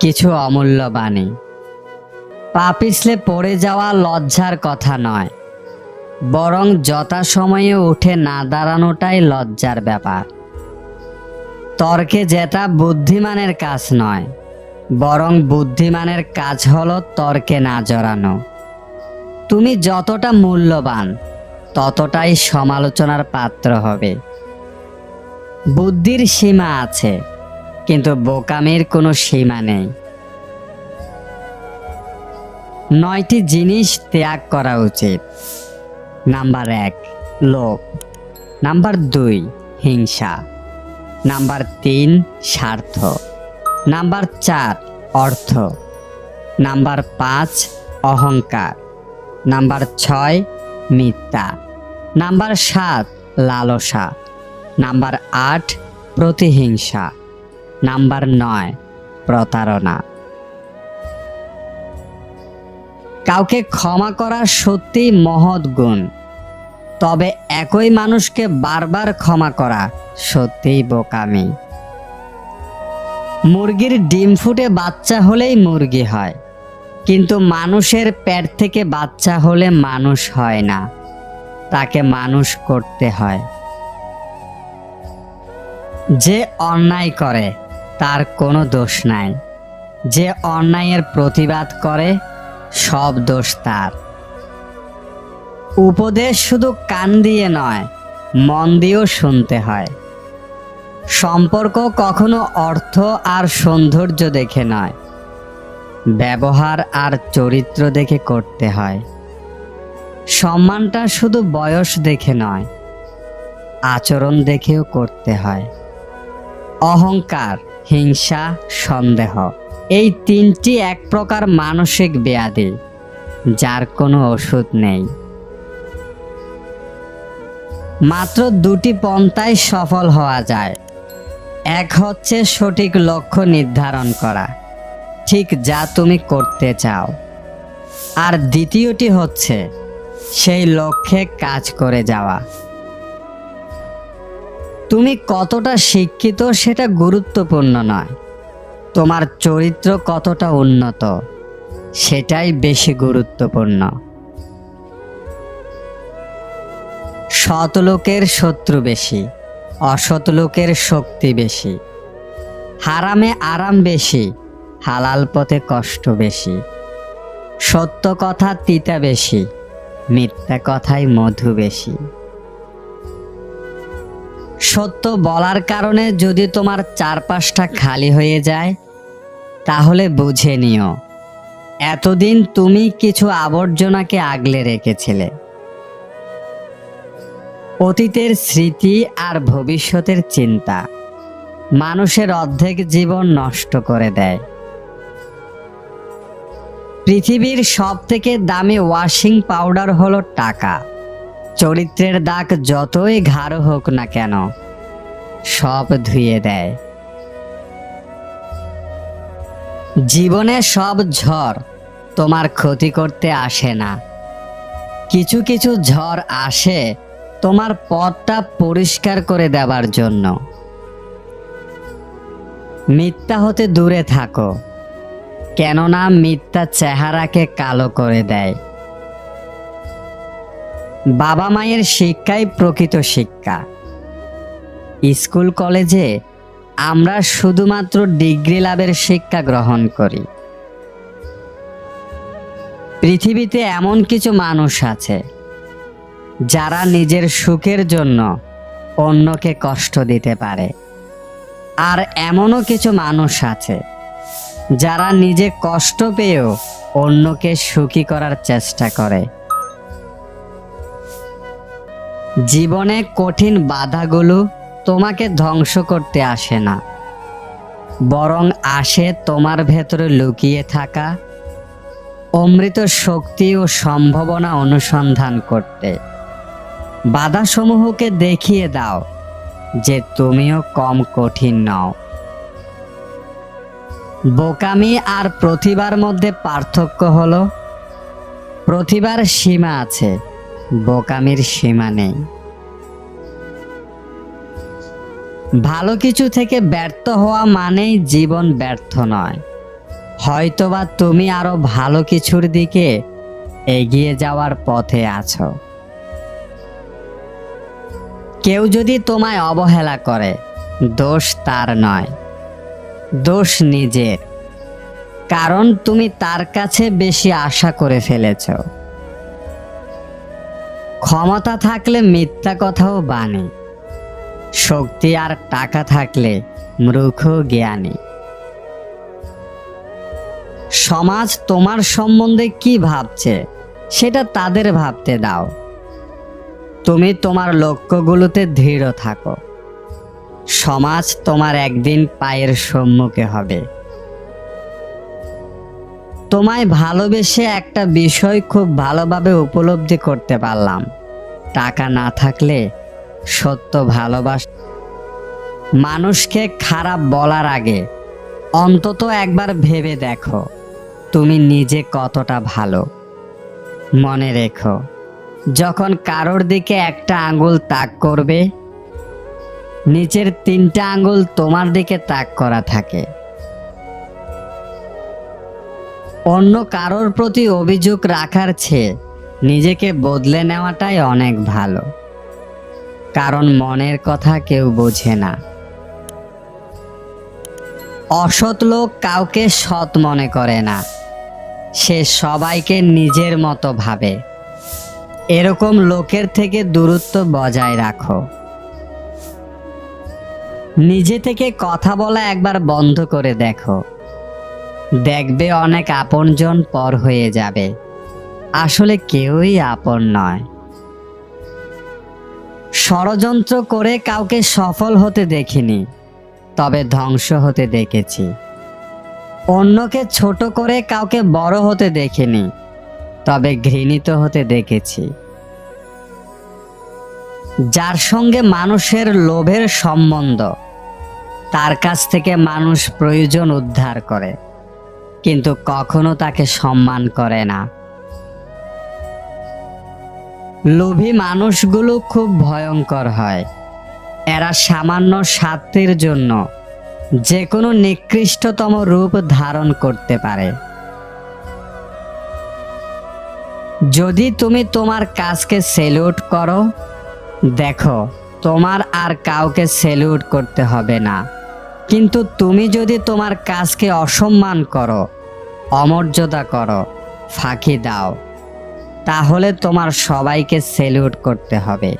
কিছু অমূল্য বাণী পা পিছলে পড়ে যাওয়া লজ্জার কথা নয়, বরং যথাসময়ে উঠে না দাঁড়ানোটাই লজ্জার ব্যাপার। তর্কে যেটা বুদ্ধিমানের কাজ নয়, বরং বুদ্ধিমানের কাজ হলো তর্কে না জড়ানো। তুমি যতটা মূল্যবান, ততটাই সমালোচনার পাত্র হবে। বুদ্ধির সীমা আছে কিন্তু বোকামির কোনো সীমা নেই। নয়টি জিনিস ত্যাগ করা উচিত। নাম্বার এক, লোভ। নাম্বার দুই, হিংসা। নাম্বার তিন, স্বার্থ। নাম্বার চার, অর্থ। নাম্বার পাঁচ, অহংকার। নাম্বার ছয়, মিথ্যা। নাম্বার সাত, লালসা। নাম্বার আট, প্রতিহিংসা। নাম্বার নয়, প্রতারণা। কাউকে ক্ষমা করা সত্যি মহৎ গুণ, তবে একই মানুষকে বারবার ক্ষমা করা সত্যিই বোকামি। মুরগির ডিম ফুটে বাচ্চা হলেই মুরগি হয়, কিন্তু মানুষের পেট থেকে বাচ্চা হলে মানুষ হয় না, তাকে মানুষ করতে হয়। যে অন্যায় করে তার কোনো দোষ নাই। যে অন্যায়ের প্রতিবাদ করে, সব দোষ তার। উপদেশ শুধু কান দিয়ে নয়, মন দিয়েও শুনতে হয়। সম্পর্ক কখনো অর্থ আর সৌন্দর্য দেখে নয়। ব্যবহার আর চরিত্র দেখে করতে হয়। সম্মানটা শুধু বয়স দেখে নয়, আচরণ দেখেও করতে হয়। অহংকার হিংসা, সন্দেহ। এই তিনটি এক প্রকার মানসিক ব্যাধি, যার কোনো ওষুধ নেই। মাত্র দুটি পন্থায় সফল হওয়া যায়। এক হচ্ছে সঠিক লক্ষ্য নির্ধারণ করা, ঠিক যা তুমি করতে চাও। আর দ্বিতীয়টি হচ্ছে সেই লক্ষ্যে কাজ করে যাওয়া। তুমি কতটা শিক্ষিত সেটা গুরুত্বপূর্ণ নয়। তোমার চরিত্র কতটা উন্নত, সেটাই বেশি গুরুত্বপূর্ণ। সৎ লোকের শত্রু বেশি, অসৎ লোকের শক্তি বেশি। হারামে আরাম বেশি, হালাল পথে কষ্ট বেশি। সত্য কথা তিতা বেশি, মিথ্যা কথাই মধু বেশি। সত্য বলার কারণে যদি তোমার চারপাশটা খালি হয়ে যায়, তাহলে বুঝে নিও, এতদিন তুমি কিছু আবর্জনাকে আগলে রেখেছিলে। অতীতের স্মৃতি আর ভবিষ্যতের চিন্তা মানুষের অর্ধেক জীবন নষ্ট করে দেয়। পৃথিবীর সব থেকে দামি ওয়াশিং পাউডার হলো টাকা। চরিত্রের দাগ যতই ঘাড় হোক না কেন, সব ধুয়ে দেয়। জীবনে সব ঝড় তোমার ক্ষতি করতে আসে না। কিছু কিছু ঝড় আসে তোমার পথটা পরিষ্কার করে দেবার জন্য। মিথ্যা হতে দূরে থাকো, কেননা মিথ্যা চেহারাকে কালো করে দেয়। বাবা মায়ের শিক্ষাই প্রকৃত শিক্ষা। স্কুল, কলেজে আমরা শুধুমাত্র ডিগ্রি লাভের শিক্ষা গ্রহণ করি। পৃথিবীতে এমন কিছু মানুষ আছে, যারা নিজের সুখের জন্য অন্যকে কষ্ট দিতে পারে। আর এমনও কিছু মানুষ আছে, যারা নিজে কষ্ট পেয়েও অন্যকে সুখী করার চেষ্টা করে। জীবনে কঠিন বাধাগুলো তোমাকে ধ্বংস করতে আসে না। বরং আসে তোমার ভেতরে লুকিয়ে থাকা, অমৃত শক্তি ও সম্ভাবনা অনুসন্ধান করতে। বাধাসমূহকে দেখিয়ে দাও যে তুমিও কম কঠিন নও। বোকামি আর প্রতিভার মধ্যে পার্থক্য হলো, প্রতিভার সীমা আছে। বোকামির সীমা নেই। ভালো কিছু থেকে ব্যর্থ হওয়া মানেই জীবন ব্যর্থ নয়। হয়তোবা তুমি আরও ভালো কিছুর দিকে এগিয়ে যাওয়ার পথে আছো। কেউ যদি তোমায় অবহেলা করে, দোষ তার নয়। দোষ নিজের। কারণ তুমি তার কাছে বেশি আশা করে ফেলেছ। ক্ষমতা থাকলে মিথ্যা কথাও বানে। শক্তি আর টাকা থাকলে মূর্খ জ্ঞানী। সমাজ তোমার সম্বন্ধে কি ভাবছে, সেটা তাদের ভাবতে দাও। তুমি তোমার লক্ষ্যগুলোতে দৃঢ় থাকো। সমাজ তোমার একদিন পায়ের সম্মুখে হবে। তোমায় ভালোবেসে একটা বিষয় খুব ভালোভাবে উপলব্ধি করতে পারলাম। টাকা না থাকলে সত্য ভালোবাস মানুষকে খারাপ বলার আগে অন্তত একবার ভেবে দেখো, তুমি নিজে কতটা ভালো। মনে রেখো, যখন কারোর দিকে একটা আঙ্গুল তাক করবে, নিচের তিনটা আঙ্গুল তোমার দিকে তাক করা থাকে। অন্য কারোর প্রতি অভিযোগ রাখার চেয়ে নিজেকে বদলে নেওয়াটাই অনেক ভালো। কারণ মনের কথা কেউ বোঝে না। অসৎ লোক কাউকে সৎ মনে করে না। সে সবাইকে নিজের মতো ভাবে। এরকম লোকের থেকে দূরত্ব বজায় রাখো। নিজে থেকে কথা বলা একবার বন্ধ করে দেখো। দেখবে অনেক আপনজন পর হয়ে যাবে। আসলে কেউই আপন নয়। ষড়যন্ত্র করে কাউকে সফল হতে দেখিনি, তবে ধ্বংস হতে দেখেছি। অন্যকে ছোট করে কাউকে বড় হতে দেখিনি, তবে ঘৃণিত হতে দেখেছি। যার সঙ্গে মানুষের লোভের সম্বন্ধ, তার কাছ থেকে মানুষ প্রয়োজন উদ্ধার করে। কিন্তু কখনো তাকে সম্মান করে না। লোভী মানুষগুলো খুব ভয়ঙ্কর হয়। এরা সামান্য স্বার্থের জন্য যে কোনো নিকৃষ্টতম রূপ ধারণ করতে পারে। যদি তুমি তোমার কাজকে সেলুট করো, দেখো তোমার আর কাউকে সেলুট করতে হবে না। কিন্তু তুমি যদি তোমার কাজকে অসম্মান করো, অমর্যাদা করো, ফাঁকি দাও, তাহলে তোমার সবাইকে সেলুট করতে হবে।